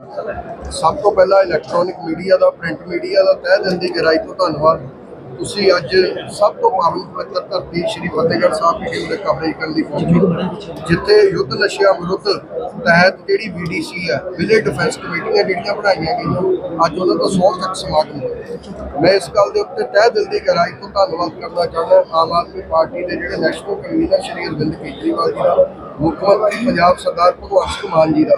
ਸਭ ਤੋਂ ਪਹਿਲਾਂ ਇਲੈਕਟ੍ਰੋਨਿਕ ਮੀਡੀਆ ਦਾ ਪ੍ਰਿੰਟ ਮੀਡੀਆ ਦਾ ਤਹਿ ਦਿਲ ਦੀ ਗਹਿਰਾਈ ਤੋਂ ਧੰਨਵਾਦ। ਤੁਸੀਂ ਅੱਜ ਸਭ ਤੋਂ ਪਾਵਨ ਪਵਿੱਤਰ ਧਰਤੀ ਸ੍ਰੀ ਫਤਿਹਗੜ੍ਹ ਸਾਹਿਬ ਵਿਖੇ ਉਰੇ ਕਵਰੇਜ ਕਰਨ ਲਈ ਪਹੁੰਚੇ ਜਿੱਥੇ ਯੁੱਧ ਨਸ਼ਿਆਂ ਵਿਰੁੱਧ ਤਹਿਤ ਜਿਹੜੀ ਵੀਡੀਸੀ ਹੈ ਵਿਲੇਜ ਡਿਫੈਂਸ ਕਮੇਟੀਆਂ ਜਿਹੜੀਆਂ ਬਣਾਈਆਂ ਗਈਆਂ, ਅੱਜ ਉਹਨਾਂ ਦਾ 100 ਤੱਕ ਸਮਾਗਮ ਹੋਇਆ। ਮੈਂ ਇਸ ਗੱਲ ਦੇ ਉੱਤੇ ਤਹਿ ਦਿਲ ਦੀ ਗਹਿਰਾਈ ਤੋਂ ਧੰਨਵਾਦ ਕਰਨਾ ਚਾਹੁੰਦਾ ਆਮ ਆਦਮੀ ਪਾਰਟੀ ਦੇ ਜਿਹੜੇ ਨੈਸ਼ਨਲ ਕਨਵੀਨਰ ਸ਼੍ਰੀ ਅਰਵਿੰਦ ਕੇਜਰੀਵਾਲ ਜੀ ਦਾ, ਮੁੱਖ ਮੰਤਰੀ ਪੰਜਾਬ ਸਰਦਾਰ ਭਗਵੰਤ ਮਾਨ ਜੀ ਦਾ।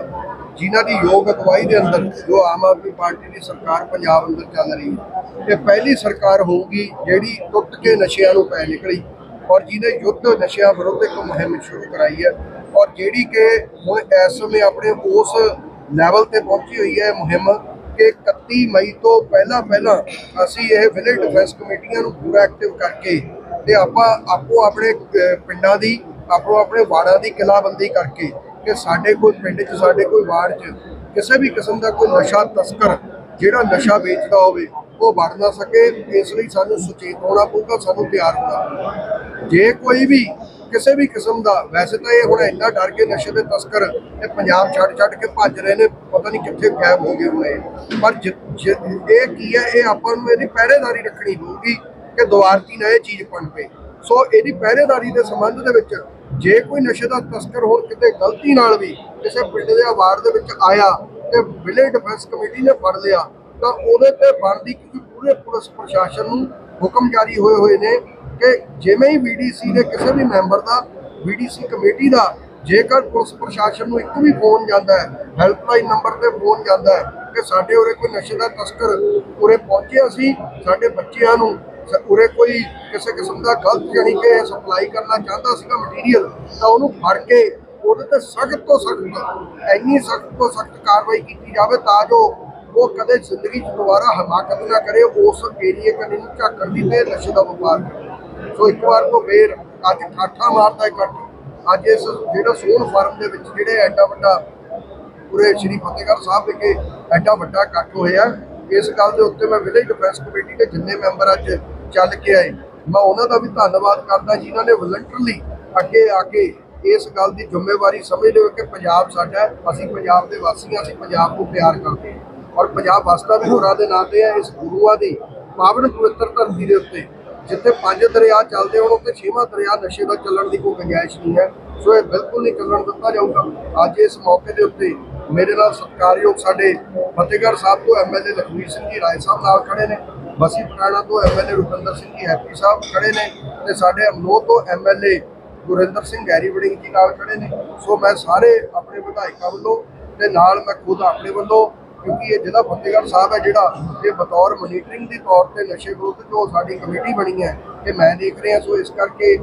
ਜਿਨ੍ਹਾਂ ਦੀ ਯੋਗ ਅਗਵਾਈ ਦੇ ਅੰਦਰ ਜੋ ਆਮ ਆਦਮੀ ਪਾਰਟੀ ਦੀ ਸਰਕਾਰ ਪੰਜਾਬ ਅੰਦਰ ਚੱਲ ਰਹੀ ਹੈ ਇਹ ਪਹਿਲੀ ਸਰਕਾਰ ਹੋਊਗੀ ਜਿਹੜੀ ਟੁੱਟ ਕੇ ਨਸ਼ਿਆਂ ਨੂੰ ਪੈ ਨਿਕਲੀ ਔਰ ਜਿਹਨੇ ਯੁੱਧ ਨਸ਼ਿਆਂ ਵਿਰੁੱਧ ਇੱਕ ਮੁਹਿੰਮ ਸ਼ੁਰੂ ਕਰਾਈ ਹੈ ਔਰ ਜਿਹੜੀ ਕਿ ਹੁਣ ਇਸ ਸਮੇਂ ਆਪਣੇ ਉਸ ਲੈਵਲ ਤੇ ਪਹੁੰਚੀ ਹੋਈ ਹੈ ਇਹ ਮੁਹਿੰਮ ਕਿ 31 ਮਈ ਤੋਂ ਪਹਿਲਾਂ ਪਹਿਲਾਂ ਅਸੀਂ ਇਹ ਵਿਲੇਜ ਡਿਫੈਂਸ ਕਮੇਟੀਆਂ ਨੂੰ ਪੂਰਾ ਐਕਟਿਵ ਕਰਕੇ ਤੇ ਆਪਾਂ ਆਪੋ ਆਪਣੇ ਪਿੰਡਾਂ ਦੀ, ਆਪੋ ਆਪਣੇ ਵਾਰਡਾਂ ਦੀ ਕਿਲਾਬੰਦੀ ਕਰਕੇ ਕਿ ਸਾਡੇ ਕੋਈ ਪਿੰਡ 'ਚ, ਸਾਡੇ ਕੋਈ ਵਾਰਡ 'ਚ ਕਿਸੇ ਵੀ ਕਿਸਮ ਦਾ ਕੋਈ ਨਸ਼ਾ ਤਸਕਰ ਜਿਹੜਾ ਨਸ਼ਾ ਵੇਚਦਾ ਹੋਵੇ, ਉਹ ਵੜ ਨਾ ਸਕੇ। ਇਸ ਲਈ ਸਾਨੂੰ ਸੁਚੇਤ ਹੋਣਾ ਪਊਗਾ, ਸਾਨੂੰ ਤਿਆਰ ਹੋਣਾ ਜੇ ਕੋਈ ਵੀ ਕਿਸੇ ਵੀ ਕਿਸਮ ਦਾ, ਵੈਸੇ ਤਾਂ ਇਹ ਹੁਣ ਇੰਨਾ ਡਰ ਕੇ ਨਸ਼ੇ ਦੇ ਤਸਕਰ ਇਹ ਪੰਜਾਬ ਛੱਡ ਛੱਡ ਕੇ ਭੱਜ ਰਹੇ ਨੇ, ਪਤਾ ਨਹੀਂ ਕਿੱਥੇ ਗਾਇਬ ਹੋ ਗਏ ਹੋਏ ਪਰ ਜਿ- ਇਹ ਕੀ ਹੈ, ਇਹ ਆਪਾਂ ਨੂੰ ਇਹਦੀ ਪਹਿਰੇਦਾਰੀ ਰੱਖਣੀ ਪਊਗੀ ਕਿ ਦੁਆਰਤੀ ਨਾ ਇਹ ਚੀਜ਼ ਪਏ। ਸੋ ਇਹਦੀ ਪਹਿਰੇਦਾਰੀ ਦੇ ਸੰਬੰਧ ਦੇ ਵਿੱਚ ਜੇ ਕੋਈ ਨਸ਼ੇ ਦਾ ਤਸਕਰ ਹੋਰ ਕਿਤੇ ਗਲਤੀ ਨਾਲ ਵੀ ਕਿਸੇ ਪਿੰਡ ਦੇ ਆਵਾਰ ਦੇ ਵਿੱਚ ਆਇਆ ਤੇ ਵਿਲੇਜ ਡਿਫੈਂਸ ਕਮੇਟੀ ਨੇ ਫੜ ਲਿਆ, ਤਾਂ ਉਹਦੇ ਤੇ ਬਣਦੀ ਕਿਉਂਕਿ ਪੂਰੇ ਪੁਲਿਸ ਪ੍ਰਸ਼ਾਸਨ ਨੂੰ ਹੁਕਮ ਜਾਰੀ ਹੋਏ ਹੋਏ ਨੇ ਕਿ ਜਿਵੇਂ ਹੀ ਵੀਡੀਸੀ ਦੇ ਕਿਸੇ ਵੀ ਮੈਂਬਰ ਦਾ ਵੀਡੀਸੀ ਕਮੇਟੀ ਦਾ, ਜੇਕਰ ਪੁਲਿਸ ਪ੍ਰਸ਼ਾਸਨ ਨੂੰ ਇੱਕ ਵੀ ਫੋਨ ਜਾਂਦਾ ਹੈ, ਹੈਲਪਲਾਈਨ ਨੰਬਰ ਤੇ ਫੋਨ ਜਾਂਦਾ ਹੈ ਕਿ ਸਾਡੇ ਉਰੇ ਕੋਈ ਨਸ਼ੇ ਦਾ ਤਸਕਰ ਉਰੇ ਪਹੁੰਚਿਆ ਸੀ, ਸਾਡੇ ਬੱਚਿਆਂ ਨੂੰ ਉਰੇ ਕੋਈ ਕਿਸੇ ਕਿਸਮ ਦਾ ਗਲਤ ਜਾਣੀ ਕਿ ਸਪਲਾਈ ਕਰਨਾ ਚਾਹੁੰਦਾ ਸੀਗਾ ਮਟੀਰੀਅਲ ਤਾਂ ਉਹਨੂੰ ਫੜ ਕੇ ਉਹਦੇ ਤੇ ਸਖਤ ਤੋਂ ਸਖਤ, ਇੰਨੀ ਸਖਤ ਤੋਂ ਸਖਤ ਕਾਰਵਾਈ ਕੀਤੀ ਜਾਵੇ ਤਾਂ ਜੋ ਉਹ ਕਦੇ ਜ਼ਿੰਦਗੀ 'ਚ ਦੁਬਾਰਾ ਹਮਾਕਤ ਨਾ ਕਰੇ, ਉਸ ਏਰੀਏ ਕਦੇ ਨੂੰ ਝਾਕਣ ਦੀ ਤੇ ਨਸ਼ੇ ਦਾ ਵਪਾਰ ਕਰੇ। ਸੋ ਇੱਕ ਵਾਰ ਤੋਂ ਫੇਰ ਅੱਜ ਠਾਠਾ ਮਾਰਦਾ ਇਕੱਠ ਅੱਜ ਇਸ ਜਿਹੜਾ ਸੋਨ ਫਾਰਮ ਦੇ ਵਿੱਚ ਜਿਹੜੇ ਐਡਾ ਵੱਡਾ ਪੂਰੇ ਸ਼੍ਰੀ ਫਤਿਹਗੜ੍ਹ ਸਾਹਿਬ ਵਿਖੇ ਐਡਾ ਵੱਡਾ ਇਕੱਠ ਹੋਇਆ, ਇਸ ਗੱਲ ਦੇ ਉੱਤੇ ਮੈਂ ਵਿਲੇਜ ਡਿਫੈਂਸ ਕਮੇਟੀ ਦੇ ਜਿੰਨੇ ਮੈਂਬਰ ਅੱਜ ਚੱਲ ਕੇ ਆਏ। ਮੈਂ ਉਹਨਾਂ ਦਾ ਵੀ ਧੰਨਵਾਦ ਕਰਦਾ ਜਿਨ੍ਹਾਂ ਨੇ ਵਲੰਟਰਲੀ ਅੱਗੇ ਆ ਕੇ ਇਸ ਗੱਲ ਦੀ ਜ਼ਿੰਮੇਵਾਰੀ ਸਮਝਦੇ ਹੋਏ ਕਿ ਪੰਜਾਬ ਸਾਡਾ ਅਸੀਂ ਪੰਜਾਬ ਦੇ ਵਾਸੀ ਹਾਂ, ਅਸੀਂ ਪੰਜਾਬ ਨੂੰ ਪਿਆਰ ਕਰਦੇ ਹਾਂ। ਔਰ ਪੰਜਾਬ ਵਸਦਾ ਵੀ ਹੋਰਾਂ ਦੇ ਨਾਂ ਤੇ ਹੈ, ਇਸ ਗੁਰੂਆਂ ਦੀ ਪਾਵਨ ਪਵਿੱਤਰ ਧਰਤੀ ਦੇ ਉੱਤੇ। ਜਿੱਥੇ ਪੰਜ ਦਰਿਆ ਚੱਲਦੇ ਹੋਣ, ਉੱਥੇ ਛੇਵਾਂ ਦਰਿਆ ਨਸ਼ੇ ਦਾ ਚੱਲਣ ਦੀ ਕੋਈ ਗੁੰਜਾਇਸ਼ ਨਹੀਂ ਹੈ। ਸੋ ਇਹ ਬਿਲਕੁਲ ਨਹੀਂ ਚੱਲਣ ਦਿੱਤਾ ਜਾਊਗਾ। ਅੱਜ ਇਸ ਮੌਕੇ ਦੇ ਉੱਤੇ ਮੇਰੇ ਨਾਲ ਸਤਿਕਾਰਯੋਗ ਸਾਡੇ ਫਤਿਹਗੜ੍ਹ ਸਾਹਿਬ ਤੋਂ ਐਮਐਲਏ ਲਖਵੀਰ ਸਿੰਘ ਜੀ ਰਾਏ ਸਾਹਿਬ ਨਾਲ ਖੜੇ ਨੇ। ਬਸੀ ਪਟਾਣਾ ਤੋਂ ਐਮਐਲਏ ਰੁਪਿੰਦਰ ਸਿੰਘ ਜੀ ਹੈਪੀ ਸਾਹਿਬ ਖੜੇ ਨੇ ਤੇ ਸਾਡੇ ਅਮਨੋ ਤੋਂ ਐਮਐਲਏ ਗੁਰਿੰਦਰ ਸਿੰਘ ਗੈਰੀ ਵੜਿੰਗ ਜੀ ਨਾਲ ਖੜੇ ਨੇ। ਸੋ ਮੈਂ ਸਾਰੇ ਆਪਣੇ ਵਿਧਾਇਕਾਂ ਵੱਲੋਂ ਤੇ ਨਾਲ ਮੈਂ ਖੁਦ ਆਪਣੇ ਵੱਲੋਂ, ਕਿਉਂਕਿ ਇਹ ਜ਼ਿਲ੍ਹਾ ਫਤਿਹਗੜ੍ਹ ਸਾਹਿਬ ਹੈ ਜਿਹੜਾ ਇਹ ਬਤੌਰ ਮੋਨੀਟਰਿੰਗ ਦੇ ਤੌਰ ਤੇ ਨਸ਼ੇ ਵਿਰੁੱਧ ਜੋ ਸਾਡੀ ਕਮੇਟੀ ਬਣੀ ਹੈ ਤੇ ਮੈਂ ਦੇਖ ਰਿਹਾ, ਸੋ ਇਸ ਕਰਕੇ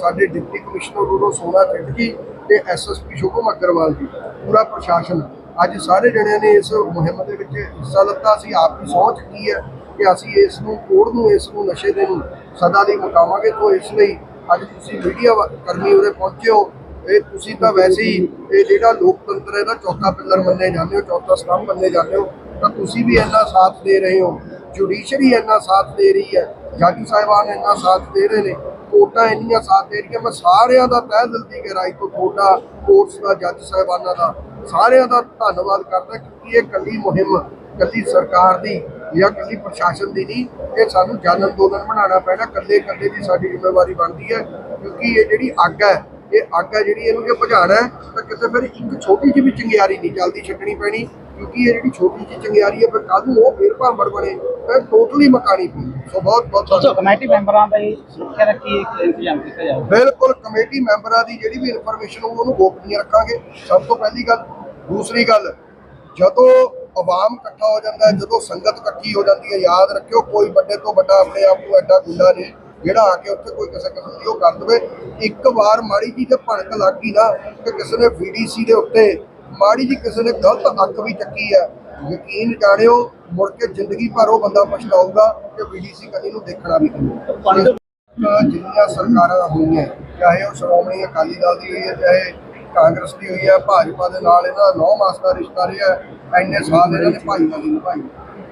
ਸਾਡੇ ਡਿਪਟੀ ਕਮਿਸ਼ਨਰ ਰੂਰੋ ਸੋਨਾ ਚਿੱਟਕੀ ਤੇ ਐਸਐਸਪੀ ਸ਼ੁਭਮ ਅਗਰਵਾਲ ਜੀ, ਪੂਰਾ ਪ੍ਰਸ਼ਾਸਨ। ਅੱਜ ਸਾਰੇ ਜਣਿਆਂ ਨੇ ਇਸ ਮੁਹਿੰਮ ਦੇ ਵਿੱਚ ਹਿੱਸਾ ਲਿੱਤਾ ਸੀ ਆਪ ਦੀ ਸਹੁੰ ਕੀ ਹੈ। ਕਿ ਅਸੀਂ ਇਸ ਨੂੰ ਕੋੜ ਨੂੰ, ਇਸ ਨੂੰ ਨਸ਼ੇ ਦੇ ਨੂੰ ਸਦਾ ਲਈ ਮੁਕਾਵਾਂਗੇ ਤੋਂ ਇਸ ਲਈ ਅੱਜ ਤੁਸੀਂ ਮੀਡੀਆ ਕਰਮੀ ਉਰੇ ਪਹੁੰਚੇ ਹੋ। ਇਹ ਤੁਸੀਂ ਤਾਂ ਵੈਸੇ ਹੀ ਇਹ ਜਿਹੜਾ ਲੋਕਤੰਤਰ ਹੈ ਦਾ ਚੌਥਾ ਪਿੱਲਰ ਮੰਨੇ ਜਾਂਦੇ ਹੋ, ਚੌਥਾ ਸਤੰਭ ਮੰਨੇ ਜਾਂਦੇ ਹੋ। ਤਾਂ ਤੁਸੀਂ ਵੀ ਇੰਨਾ ਸਾਥ ਦੇ ਰਹੇ ਹੋ। ਜੁਡੀਸ਼ਰੀ ਇੰਨਾ ਸਾਥ ਦੇ ਰਹੀ ਹੈ। ਜੱਜ ਸਾਹਿਬਾਨ ਇੰਨਾ ਸਾਥ ਦੇ ਰਹੇ ਨੇ। ਕੋਰਟਾਂ ਇੰਨੀਆਂ ਸਾਥ ਦੇ ਰਹੀਆਂ। ਮੈਂ ਸਾਰਿਆਂ ਦਾ ਤਹਿ ਦਿਲ ਦੀ ਗਹਿਰਾਈ ਤੋਂ ਤੁਹਾਡਾ, ਕੋਰਟਸ ਦਾ, ਜੱਜ ਸਾਹਿਬਾਨਾਂ ਦਾ ਸਾਰਿਆਂ ਦਾ ਧੰਨਵਾਦ ਕਰਦਾ ਕਿਉਂਕਿ ਇਹ ਕੱਲੀ ਮੁਹਿੰਮ ਕੱਲੀ ਸਰਕਾਰ ਦੀ ਜਾਂ ਕੱਲੀ ਪ੍ਰਸ਼ਾਸਨ ਦੀ ਨਹੀਂ ਇਹ ਸਾਨੂੰ ਜਨ ਅੰਦੋਲਨ ਬਣਾਉਣਾ ਪੈਣਾ ਕੱਲੇ ਕੱਲੇ ਦੀ ਸਾਡੀ ਜ਼ਿੰਮੇਵਾਰੀ ਬਣਦੀ ਹੈ ਕਿਉਂਕਿ ਇਹ ਜਿਹੜੀ ਅੱਗ ਹੈ ਇਹ ਅੱਗ ਹੈ ਜਿਹੜੀ ਇਹਨੂੰ ਜੇ ਹੈ ਤਾਂ ਕਿਸੇ ਫਿਰ ਇੱਕ ਛੋਟੀ ਜਿਹੀ ਵੀ ਚੰਗਿਆਰੀ ਨਹੀਂ ਜਲਦੀ ਛੱਡਣੀ ਪੈਣੀ ਕਿਉਂਕਿ ਇਹ ਜਿਹੜੀ ਛੋਟੀ ਜਿਹੀ ਚੰਗਿਆਰੀ ਹੈ ਫਿਰ ਕੱਲ ਨੂੰ ਉਹ ਫੇਰ ਭਾਂਬੜ ਬਣੇ ਫਿਰ ਟੋਟਲੀ ਮਕਾਣੀ ਪਈ। ਸੋ ਬਹੁਤ ਬਹੁਤ ਕਮੇਟੀ ਮੈਂਬਰਾਂ ਦਾ ਹੀ ਸੁਰੱਖਿਆ ਰੱਖੀ ਇੱਕ ਇੰਤਜ਼ਾਮ ਕੀਤਾ ਜਾਵੇ। ਬਿਲਕੁਲ ਕਮੇਟੀ ਮੈਂਬਰਾਂ ਦੀ ਜਿਹੜੀ ਵੀ ਇਨਫੋਰਮੇਸ਼ਨ ਉਹਨੂੰ ਗੋਪਨੀय ਰੱਖਾਂਗੇ। ਸਭ ਤੋਂ ਪਹਿਲੀ ਗੱਲ ਦੂਸਰੀ ਗੱਲ ਜਦੋਂ ਆਵਾਮ ਇਕੱਠਾ ਹੋ ਜਾਂਦਾ ਹੈ ਜਦੋਂ ਸੰਗਤ ਇਕੱਠੀ ਹੋ ਜਾਂਦੀ ਹੈ ਯਾਦ ਰੱਖਿਓ ਕੋਈ ਵੱਡੇ ਤੋਂ ਵੱਡਾ ਆਪਣੇ ਆਪ ਨੂੰ ਐਡਾ ਗੁੰਡਾ ਨਹੀਂ ਜਿਹੜਾ ਆ ਕੇ ਉੱਥੇ ਕੋਈ ਕਿਸੇ ਕਿਸਮ ਦੀ ਉਹ ਕਰ ਦਵੇ। ਇੱਕ ਵਾਰ ਮਾੜੀ ਜੀ ਤੇ ਭਣਕ ਲੱਗ ਗਈ ਨਾ ਕਿ ਕਿਸੇ ਨੇ ਵੀਡੀਸੀ ਦੇ ਉੱਤੇ ਮਾੜੀ ਜੀ ਕਿਸੇ ਨੇ ਗਲਤ ਅੱਖ ਵੀ ਚੱਕੀ ਹੈ। ਯਕੀਨ ਜਾਣਿਓ ਮੁੜ ਕੇ ਜ਼ਿੰਦਗੀ ਭਰ ਉਹ ਬੰਦਾ ਪਛਤਾਊਗਾ ਕਿ ਵੀਡੀਸੀ ਕਦੀ ਨੂੰ ਦੇਖਣਾ ਵੀ ਨਹੀਂ। ਜਿੰਨੀਆਂ ਸਰਕਾਰਾਂ ਹੋਈਆਂ ਚਾਹੇ ਉਹ ਸ਼੍ਰੋਮਣੀ ਅਕਾਲੀ ਦਲ ਦੀ ਹੋਈ ਹੈ ਚਾਹੇ ਕਾਂਗਰਸ ਦੀ ਹੋਈ ਹੈ, ਭਾਜਪਾ ਦੇ ਨਾਲ ਇਹਦਾ ਨੌ ਮਾਸ ਦਾ ਰਿਸ਼ਤਾ ਰਿਹਾ ਹੈ। ਸਾਲ ਇਹਨਾਂ ਨੇ ਭਾਈਵਾਲੀ ਨਿਭਾਈ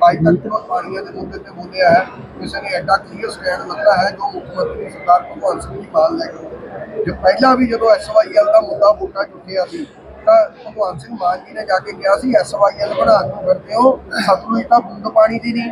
ਅੱਜ ਤੱਕ ਤੋਂ ਪਾਣੀਆਂ ਦੇ ਮੁੱਦੇ ਤੇ ਬੋਲਿਆ ਹੈ, ਕਿਸੇ ਨੇ ਐਡਾ ਕਲੀਅਰ ਸਟੈਂਡ ਲੱਗਾ ਹੈ ਜੋ ਮੁੱਖ ਮੰਤਰੀ ਸਰਦਾਰ ਭਗਵੰਤ ਸਿੰਘ ਜੀ ਮਾਨ ਲੈ ਕੇ ਜੇ ਪਹਿਲਾਂ ਵੀ ਜਦੋਂ ਐਸਵਾਈਐਲ ਦਾ ਮੁੱਦਾ ਵੋਟਾਂ ਚੁੱਕਿਆ ਸੀ, ਤਾਂ ਭਗਵੰਤ ਸਿੰਘ ਮਾਨ ਜੀ ਨੇ ਜਾ ਕੇ ਕਿਹਾ ਸੀ ਐਸਵਾਈਐਲ ਬਣਾਉਣ ਨੂੰ ਫਿਰਦੇ ਹੋ ਸਤਲੁਜ ਤਾਂ ਬੂੰਦ ਪਾਣੀ ਦੀ ਨਹੀਂ,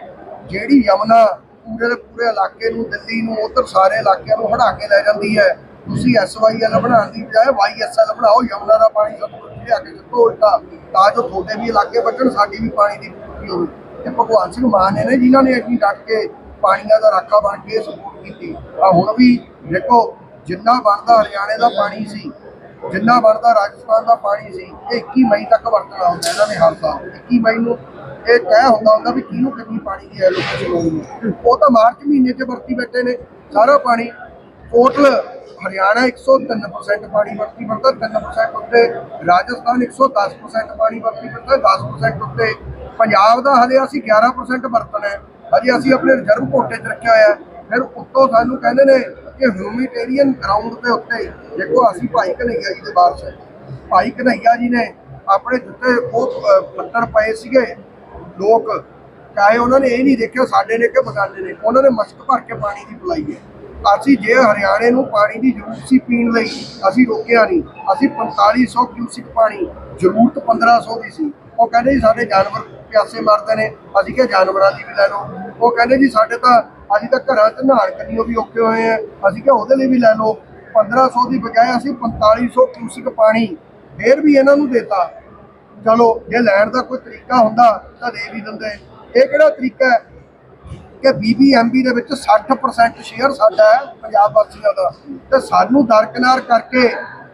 ਜਿਹੜੀ ਯਮਨਾ ਪੂਰੇ ਦੇ ਪੂਰੇ ਇਲਾਕੇ ਨੂੰ, ਦਿੱਲੀ ਨੂੰ, ਉਧਰ ਸਾਰੇ ਇਲਾਕਿਆਂ ਨੂੰ ਹੜਾ ਕੇ ਲੈ ਜਾਂਦੀ ਹੈ ਤੁਸੀਂ ਐਸਵਾਈਐਲ ਬਣਾਉਣ ਦੀ ਬਜਾਏ ਵਾਈਐਸਐਲ ਬਣਾਓ, ਯਮਨਾ ਦਾ ਪਾਣੀ ਸਤਲੁਜ ਲਿਆ ਕੇ ਜਿੱਤੋ ਉਲਟਾ, ਤਾਂ ਜੋ ਤੁਹਾਡੇ ਵੀ ਇਲਾਕੇ ਬਚਣ, ਸਾਡੀ ਵੀ ਪਾਣੀ ਦੀ ਪੂਰਤੀ ਹੋਵੇ। ਤੇ ਭਗਵਾਨ ਸਿੰਘ ਮਾਨ ਨੇ ਜਿਨ੍ਹਾਂ ਨੇ ਇੰਨੀ ਡਟ ਕੇ ਪਾਣੀਆਂ ਦਾ ਰਾਖਾ ਬਣ ਕੇ ਸਪੋਰਟ ਕੀਤੀ ਆ ਹੁਣ ਵੀ ਦੇਖੋ, ਜਿੰਨਾ ਬਣਦਾ ਹਰਿਆਣੇ ਦਾ ਪਾਣੀ ਸੀ, ਜਿੰਨਾ ਬਣਦਾ ਰਾਜਸਥਾਨ ਦਾ ਪਾਣੀ ਸੀ, ਇਹ 21 ਮਈ ਤੱਕ ਵਰਤਣਾ ਹੁੰਦਾ ਇਹਨਾਂ ਨੇ ਹਰ ਸਾਲ। 21 ਮਈ ਨੂੰ ਇਹ ਤੈਅ ਹੁੰਦਾ ਹੁੰਦਾ ਵੀ ਕਿਹਨੂੰ ਕਿੰਨੀ ਪਾਣੀ ਦੀ ਐਲੋਕੇਸ਼ਨ ਹੋਣੀ ਉਹ ਤਾਂ ਮਾਰਚ ਮਹੀਨੇ 'ਚ ਵਰਤੀ ਬੈਠੇ ਨੇ, ਸਾਰਾ ਪਾਣੀ ਟੋਟਲ ਹਰਿਆਣਾ 103% ਪਾਣੀ ਵਰਤੀ ਵਰਤਾ 3% ਉੱਤੇ ਰਾਜਸਥਾਨ 110% ਪਾਣੀ ਵਰਤੀ ਵਰਤਾ 10% ਉੱਤੇ ਪੰਜਾਬ ਦਾ ਹਲੇ ਅਸੀਂ 11% ਵਰਤਣਾ ਹੈ। ਹਜੇ ਅਸੀਂ ਆਪਣੇ ਰਿਜ਼ਰਵ ਕੋਟੇ 'ਚ ਰੱਖਿਆ ਹੋਇਆ ਫਿਰ ਉੱਤੋਂ ਸਾਨੂੰ ਕਹਿੰਦੇ ਨੇ ਕਿ ਹਿਊਮਿਟੇਰੀਅਨ ਗਰਾਊਂਡ ਦੇ ਉੱਤੇ ਦੇਖੋ ਅਸੀਂ ਭਾਈ ਕਨਈਆ ਜੀ ਦੇ ਵਾਰਸ ਭਾਈ ਕਨਈਆ ਜੀ ਨੇ ਆਪਣੇ ਜੁੱਤੇ ਉਹ ਪੱਤਰ ਪਏ ਸੀਗੇ, ਲੋਕ, ਚਾਹੇ ਉਹਨਾਂ ਨੇ ਇਹ ਨਹੀਂ ਦੇਖਿਆ, ਸਾਡੇ ਨੇ ਕਿ ਬਗਾਨੇ ਨੇ, ਉਹਨਾਂ ਨੇ ਮਸਕ ਭਰ ਕੇ ਪਾਣੀ ਦੀ ਪਲਾਈ ਹੈ। ਅਸੀਂ ਜੇ ਹਰਿਆਣੇ ਨੂੰ ਪਾਣੀ ਦੀ ਜ਼ਰੂਰਤ ਸੀ ਪੀਣ ਲਈ, ਅਸੀਂ ਰੋਕਿਆ ਨਹੀਂ। ਅਸੀਂ 4500 ਕਿਊਸਿਕ ਪਾਣੀ, ਜ਼ਰੂਰਤ 1500 ਦੀ ਸੀ। ਉਹ ਕਹਿੰਦੇ ਜੀ ਸਾਡੇ ਜਾਨਵਰ ਪਿਆਸੇ ਮਰਦੇ ਨੇ, ਅਸੀਂ ਕਿਹਾ ਜਾਨਵਰਾਂ ਦੀ ਵੀ ਲੈ ਲਓ। ਉਹ ਕਹਿੰਦੇ ਜੀ ਸਾਡੇ ਤਾਂ ਅਸੀਂ ਤਾਂ ਘਰਾਂ 'ਚ ਨਹਾਣ ਕੰਨੀਓ ਵੀ ਔਖੇ ਹੋਏ ਆ। ਅਸੀਂ ਕਿਹਾ ਉਹਦੇ ਲਈ ਵੀ ਲੈ ਲਓ। 1500 ਦੀ ਬਜਾਏ ਅਸੀਂ 4500 ਕਿਊਸਿਕ ਪਾਣੀ ਫੇਰ ਵੀ ਇਹਨਾਂ ਨੂੰ ਦੇਤਾ। ਚਲੋ, ਜੇ ਲੈਣ ਦਾ ਕੋਈ ਤਰੀਕਾ ਹੁੰਦਾ ਤਾਂ ਦੇ ਵੀ ਦਿੰਦੇ। ਇਹ ਕਿਹੜਾ ਤਰੀਕਾ ਹੈ? ਕਿ ਬੀਬੀਐਮਬੀ ਦੇ ਵਿੱਚ 60% ਸ਼ੇਅਰ ਸਾਡਾ ਹੈ ਪੰਜਾਬ ਵਾਸੀਆਂ ਦਾ। ਤੇ ਸਾਨੂੰ ਦਰਕਨਾਰ ਕਰਕੇ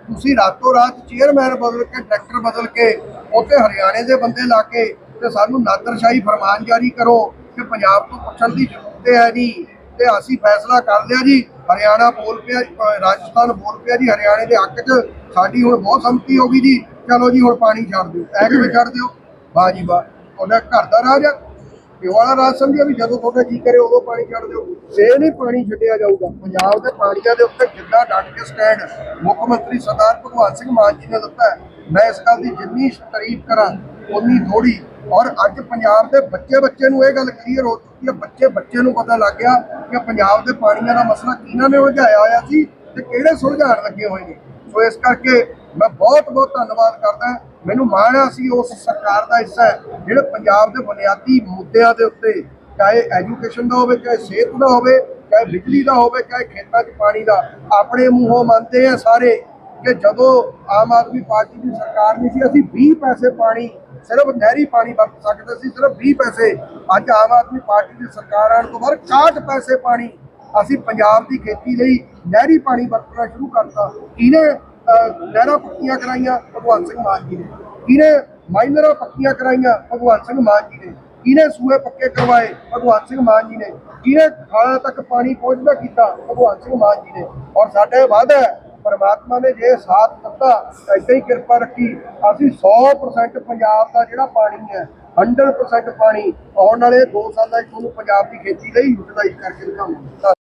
ਤੁਸੀਂ ਰਾਤੋਂ ਰਾਤ ਚੇਅਰਮੈਨ ਬਦਲ ਕੇ ਡਾਇਰੈਕਟਰ ਬਦਲ ਕੇ, ਉੱਥੇ ਹਰਿਆਣੇ ਦੇ ਬੰਦੇ ਲਾ ਕੇ ਤੇ ਸਾਨੂੰ ਨਾਦਰਸ਼ਾਹੀ ਫਰਮਾਨ ਜਾਰੀ ਕਰੋ ਕਿ ਪੰਜਾਬ ਤੋਂ ਪੁੱਛਣ ਦੀ ਜ਼ਰੂਰਤ ਹੈ ਨਹੀਂ। ਤੇ ਅਸੀਂ ਫੈਸਲਾ ਕਰ ਲਿਆ ਜੀ। ਹਰਿਆਣਾ ਬੋਲ ਪਿਆ ਰਾਜਸਥਾਨ ਬੋਲ ਪਿਆ ਜੀ। ਹਰਿਆਣੇ ਦੇ ਹੱਕ 'ਚ ਸਾਡੀ ਹੁਣ ਬਹੁਤ ਸੰਮਤੀ ਹੋ ਗਈ ਜੀ। ਚਲੋ ਜੀ, ਹੁਣ ਪਾਣੀ ਛੱਡ ਦਿਓ। ਐ ਕਿਵੇਂ ਛੱਡ ਦਿਓ। ਵਾਹ ਜੀ ਵਾਹ। ਤੁਹਾਡਾ ਘਰ ਦਾ ਰਾਜ ਆ ਰਾਜ ਸਮਝਿਆ ਵੀ ਜਦੋਂ ਤੁਹਾਡਾ ਜੀ ਕਰੇ ਉਦੋਂ ਪਾਣੀ ਛੱਡ ਦਿਓ। ਇਹ ਨਹੀਂ ਪਾਣੀ ਛੱਡਿਆ ਜਾਊਗਾ। ਪੰਜਾਬ ਦੇ ਪਾਣੀਆਂ ਦੇ ਉੱਤੇ ਜਿੱਦਾਂ ਡਟ ਕੇ ਸਟੈਂਡ ਮੁੱਖ ਮੰਤਰੀ ਸਰਦਾਰ ਭਗਵਾਨ ਸਿੰਘ ਮਾਨ ਜੀ ਨੇ ਦਿੱਤਾ ਮੈਂ ਇਸ ਗੱਲ ਦੀ ਜਿੰਨੀ ਤਾਰੀਫ ਕਰਾਂ ਉਨੀ ਥੋੜੀ ਔਰ ਅੱਜ ਪੰਜਾਬ ਦੇ ਬੱਚੇ ਬੱਚੇ ਨੂੰ ਇਹ ਗੱਲ ਕਲੀਅਰ ਹੋ ਚੁੱਕੀ ਹੈ, ਬੱਚੇ ਬੱਚੇ ਨੂੰ ਪਤਾ ਲੱਗ ਗਿਆ ਕਿ ਪੰਜਾਬ ਦੇ ਪਾਣੀਆਂ ਦਾ ਮਸਲਾ ਕਿਹਨਾਂ ਨੇ ਉਲਝਾਇਆ ਹੋਇਆ ਸੀ ਤੇ ਕਿਹੜੇ ਸੁਲਝਾਉਣ ਲੱਗੇ ਹੋਏ ਨੇ। ਸੋ ਇਸ ਕਰਕੇ ਮੈਂ ਬਹੁਤ ਬਹੁਤ ਧੰਨਵਾਦ ਕਰਦਾ ਮੈਨੂੰ ਮਾਣ ਹੈ ਅਸੀਂ ਉਸ ਸਰਕਾਰ ਦਾ ਹਿੱਸਾ ਜਿਹੜੇ ਪੰਜਾਬ ਦੇ ਬੁਨਿਆਦੀ ਮੁੱਦਿਆਂ ਦੇ ਉੱਤੇ ਚਾਹੇ ਐਜੂਕੇਸ਼ਨ ਦਾ ਹੋਵੇ, ਚਾਹੇ ਸਿਹਤ ਦਾ ਹੋਵੇ, ਚਾਹੇ ਬਿਜਲੀ ਦਾ ਹੋਵੇ, ਚਾਹੇ ਖੇਤਾਂ 'ਚ ਪਾਣੀ ਦਾ, ਆਪਣੇ ਮੂੰਹੋਂ ਮੰਨਦੇ ਆ ਸਾਰੇ ਕਿ ਜਦੋਂ ਆਮ ਆਦਮੀ ਪਾਰਟੀ ਦੀ ਸਰਕਾਰ ਨਹੀਂ ਸੀ, ਅਸੀਂ 20 ਪੈਸੇ ਪਾਣੀ, ਸਿਰਫ ਨਹਿਰੀ ਪਾਣੀ ਵਰਤ ਸਕਦੇ ਸੀ, ਸਿਰਫ 20 ਪੈਸੇ। ਅੱਜ ਆਮ ਆਦਮੀ ਪਾਰਟੀ ਦੀ ਸਰਕਾਰ ਆਉਣ ਤੋਂ ਬਾਅਦ 61 ਪੈਸੇ ਪਾਣੀ, ਅਸੀਂ ਪੰਜਾਬ ਦੀ ਖੇਤੀ ਲਈ ਨਹਿਰੀ ਪਾਣੀ ਵਰਤਣਾ ਸ਼ੁਰੂ ਕਰਤਾ। ਕਿਹਨੇ ਅਹ, ਪੱਕੀਆਂ ਕਰਾਈਆਂ ਭਗਵੰਤ ਸਿੰਘ ਮਾਨ ਜੀ ਨੇ। ਕਿਹਨੇ ਮਾਈਨਰਾਂ ਪੱਕੀਆਂ ਕਰਾਈਆਂ? ਭਗਵੰਤ ਸਿੰਘ ਮਾਨ ਜੀ ਨੇ। ਕਿਹਨੇ ਸੂਏ ਪੱਕੇ ਕਰਵਾਏ? ਭਗਵੰਤ ਸਿੰਘ ਮਾਨ ਜੀ ਨੇ। ਕਿਹਨੇ ਖਾਲਾਂ ਤੱਕ ਪਾਣੀ ਪਹੁੰਚਦਾ ਕੀਤਾ? ਭਗਵੰਤ ਸਿੰਘ ਮਾਨ ਜੀ ਨੇ। ਔਰ ਸਾਡੇ ਵਾਅਦਾ ਹੈ ਪਰਮਾਤਮਾ ਨੇ ਜੇ ਸਾਥ ਦਿੱਤਾ ਏਦਾਂ ਹੀ ਕਿਰਪਾ ਰੱਖੀ। ਅਸੀਂ 100% ਪੰਜਾਬ ਦਾ ਜਿਹੜਾ ਪਾਣੀ ਹੈ 100% ਪਾਣੀ ਆਉਣ ਵਾਲੇ 2 ਸਾਲਾਂ ਵਿੱਚ ਤੁਹਾਨੂੰ ਪੰਜਾਬ ਦੀ ਖੇਤੀ ਲਈ ਯੂਟਿਲਾਈਜ਼ ਕਰਕੇ ਦਿਖਾਵਾਂਗੇ।